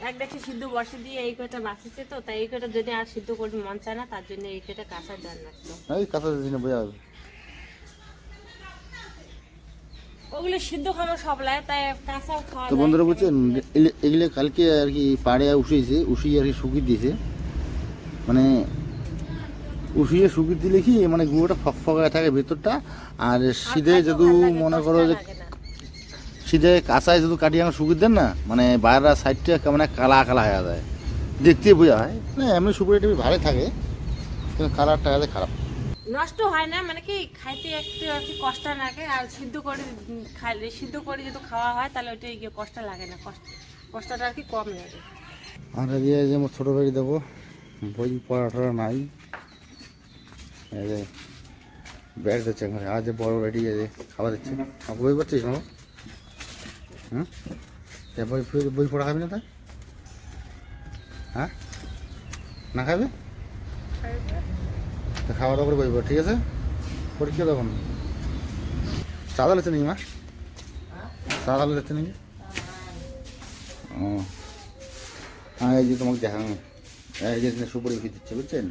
এক সিদ্ধ বসে দিয়ে এই কটা বাঁচিছে তো তাই এই কটা যদি আর সিদ্ধ করতে মন চায় না তার জন্য এই কটা কাঁচা রাখতো এই কাঁচা দিনে বোঝা যাবে। ওগুলো সিদ্ধ খাবার সব লাগে তাই কাঁচাও খাওয়া তো বন্ধুরা বুঝছেন এগুলো- কালকে আর কি পাড়ে আর কি শুকিয়ে দিয়েছে। মানে উঠিয়ে শুকিয়ে দিলে কি মানে গুঁড়োটা ফকফকা থাকে ভেতরটা আর সিধে যদি মনে করো যে সিধে কাঁচায় যদি কাটিয়ে আমার শুকিয়ে দেন না মানে বাইরের সাইডটা কেমন কালা কালা হয়ে যায়। দেখতে বোঝা হয়। না এমনি সুপুরি টেপি ভালো থাকে কিন্তু কালারটা আছে খারাপ। নষ্ট হয় না মানে কি খাইতে একটু আর কি কষ্ট লাগে আর সিদ্ধ করে খাইলে সিদ্ধ করে যদি খাওয়া হয় তাহলে ওইটা গিয়ে কষ্ট লাগে না কষ্ট কষ্টটা আর কি কম লাগে। আর দিয়ে যে আমার ছোটো ভাই দেবো বই পড়াটা নাই। এই যে ব্যাগ দিচ্ছে আজ বড় আছে খাবার দিচ্ছে। বই পড়ছিস মামা? বই বই পড়া খাবি না তাই? হ্যাঁ? না খাবে? খাওয়া দাওয়া করে বই ঠিক আছে? পরীক্ষা তখন? সাদা লেছে নাকি মা? সাদা লেছে নাকি? ও। হ্যাঁ এই যে তোমাকে দেখানো। এই যে সুপুরি ফি দিচ্ছে, বুঝছেন?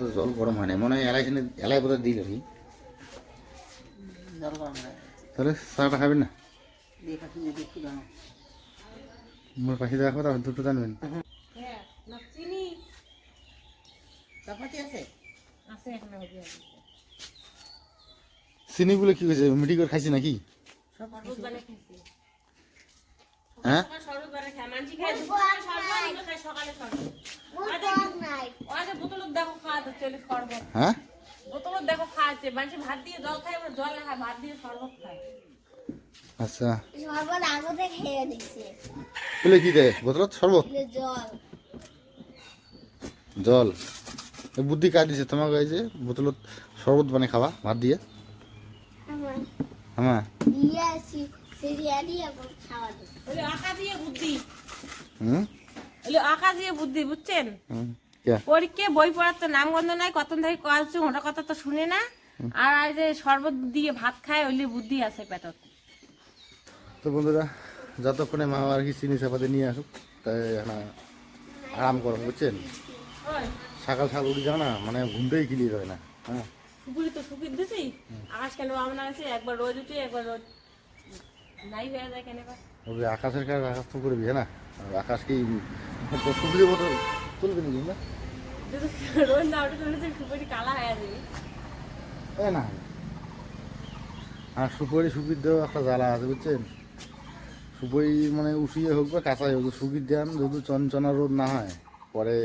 তো জল গরম হয় না। মনে হয় এলাই এলাই বোধহয় দিল আর কি। তাহলে চাটা খাবেন না? আমার পাখি দেখা কথা দুটো জানবেন হ্যাঁ। চিনিগুলো কি হয়েছে? মিটি করে খাইছি নাকি? হ্যাঁ? হ্যাঁ? দেখো খাওয়াচ্ছে মানুষ ভাত দিয়ে জল আমরা জল না খাই ভাত দিয়ে শরবত খাই আচ্ছা। সর্বত আগতে খেয়ে বলে কি দেয় বোতলত শরবত? জল। জল। বুদ্ধি কাজ দিছে? তোমাকে এই যে বোতলত শরবত বানিয়ে খাওয়া ভাত দিয়ে? হ্যাঁ আঁকা দিয়ে বুদ্ধি। হুম? ওই আঁকা দিয়ে বুদ্ধি বুঝছেন? হুম। পরীক্ষা বই পড়ার তো নাম গন্ধ নাই কত থেকে কয়েছে ওটা কথা তো শুনে না। আর এই যে শরবত দিয়ে ভাত খায় ওইলে বুদ্ধি আছে পেটত। তো বন্ধুরা যতক্ষণে মা আর কি চিনি চাপাতে নিয়ে আসুক তাই আরাম করো বুঝছেন? সকাল সকাল উঠে যাও না মানে ঘুমটাই ক্লিয়ার হয় না হ্যাঁ? তো সুপির দিছি আকাশ কেন আমরা আছে একবার রোজ উঠি একবার রোজ নাই হয়ে যায় কেন আকাশের কাজ আকাশ তো করবি হ্যাঁ না আকাশ কি সুবিধে মতো তুলবে নাকি না। আর সুপারি সুপির দেওয়া একটা জ্বালা আছে, বুঝছেন? সুপারি মানে উঠিয়ে হোক বা কাঁচাই হোক, সুপির দেন যদি চঞ্চনা রোদ না হয়, পরে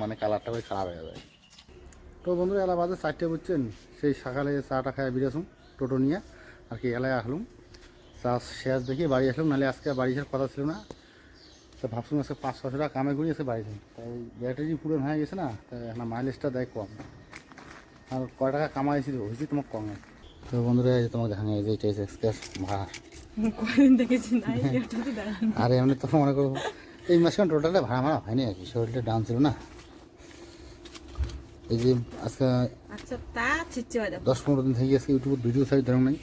মানে কালারটা ওই খারাপ হয়ে যায়। তো বন্ধু এলা বাজে চারটে, বুঝছেন? সেই সকালে চাটা খায় বেরিয়েছুম টোটো নিয়ে, আর কি এলায় আসলুম। চা শেষ দেখি বাড়ি আসলাম, নাহলে আজকে বাড়ি আসার কথা ছিল না। তো ভাবছিলাম আজকে পাঁচ ছশো টাকা কামে করে এসে বাড়ি তাই ব্যাটারি পুরো হয়ে গেছে না তাই এখন মাইলেজটা দেয় কম। আর কয় টাকা কামাইছিল হয়েছে তোমার কম। তো বন্ধুরা এই যে তোমাকে দেখা যায় যে এটা এক্সপ্রেস ভাড়া। এটা আর এমনি তো মনে করব এই মাসে টোটালে ভাড়া মারা হয়নি আর কি শরীরটা ডাউন ছিল না। এই যে আজকে আচ্ছা হয়ে দশ পনেরো দিন থেকে আজকে ইউটিউবে ভিডিও সাইড ধরুন নাই।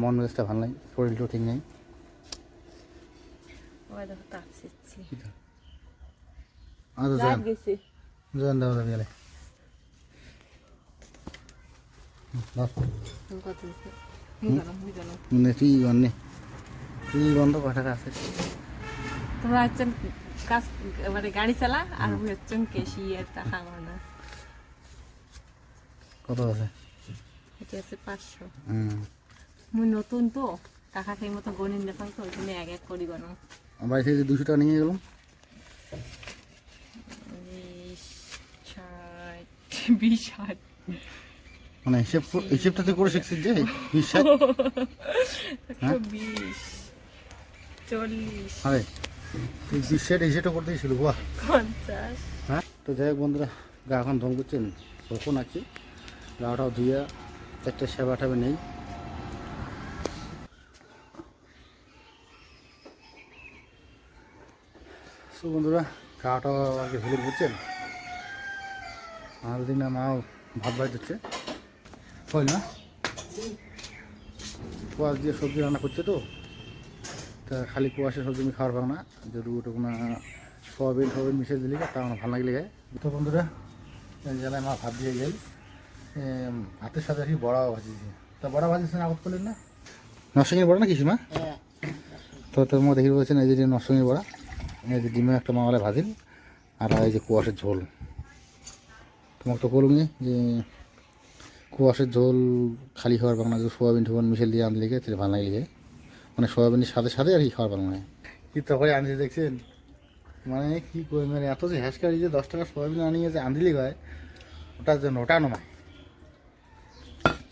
মন মেজাজটা ভালো নাই শরীরটাও ঠিক নেই। ওই দেখো যান গেছি যান দাও দাও গেলে তোমরা হচ্ছেন কাজ মানে গাড়ি চালা আর আমি কেশি এর টাকা গনা কত আছে এটা আছে পাঁচশো মুই নতুন তো টাকা সেই মতো গণিন দেখান তো ওই জন্য এক এক করি গণ বাড়ি থেকে দুশো টাকা নিয়ে গেলাম। বিশ মানে হিসেব হিসেবটা তুই করে শিখছিস যে? একশো বিশ চল্লিশ। আরে তুই হিসেবটা করতে ছিল বাহ। পঞ্চাশ। হ্যাঁ তো যাই হোক বন্ধুরা গা এখন ধম করছেন কখন আছি। গাটাও ধুইয়া একটা সেবা টেবা নেই। তো বন্ধুরা আর কি হলুদ বুঝছেন? আর দিন মাও ভাত ভাই দিচ্ছে হয় না? পোয়াশ দিয়ে সবজি রান্না করছে তো। তো খালি কুয়াশা সবজি তুমি খাওয়ার পাও না। যদি ওটা কোনো সোয়াবিন সোয়াবিন মিশিয়ে দিলি তা আমার ভালো লাগলে গায়ে। তো বন্ধুরা জেলায় মা ভাত দিয়ে গেল। ভাতের সাথে আর কি বড়াও ভাজিয়েছি। তা বড়া ভাজিয়েছেন আগত করলেন না? নরসিংহের বড়া না কিছু মা হ্যাঁ। তো তোর মধ্যে দেখি বলছেন এই যে নরসিংহের বড়া। এই যে ডিমে একটা মামালে ভাজিল আর এই যে কুয়াশের ঝোল। তোমাকে তো বলুন যে কুয়াশের ঝোল খালি খাওয়ার পাবো না যদি সোয়াবিন টোয়াবিন মিশেল দিয়ে আনলে গিয়ে তাহলে ভালো লাগে মানে সোয়াবিনের সাথে সাথে আর কি খাওয়ার না কি তখন আনছি দেখছেন? মানে কি করে মানে এত যে হ্যাসকারি যে দশ টাকা সোয়াবিন আনিয়ে যে আনদিলি হয় ওটার জন্য ওটা নয়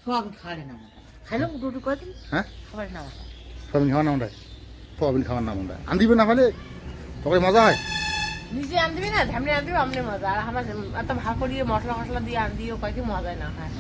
সব খাওয়ারে না খাইলো রুটি করে হ্যাঁ। খাবার না সোয়াবিন খাওয়ার নাম ওটাই। সোয়াবিন খাওয়ার নাম ওটাই। আনদিবে না ফেলে তবে মজা হয়? নিজে আনদিবি না ঝামনি আনদিবি আমনে মজা। আর আমার এত ভাগ করিয়ে মশলা মশলা দিয়ে আন দিও কয়েকই মজা না হয়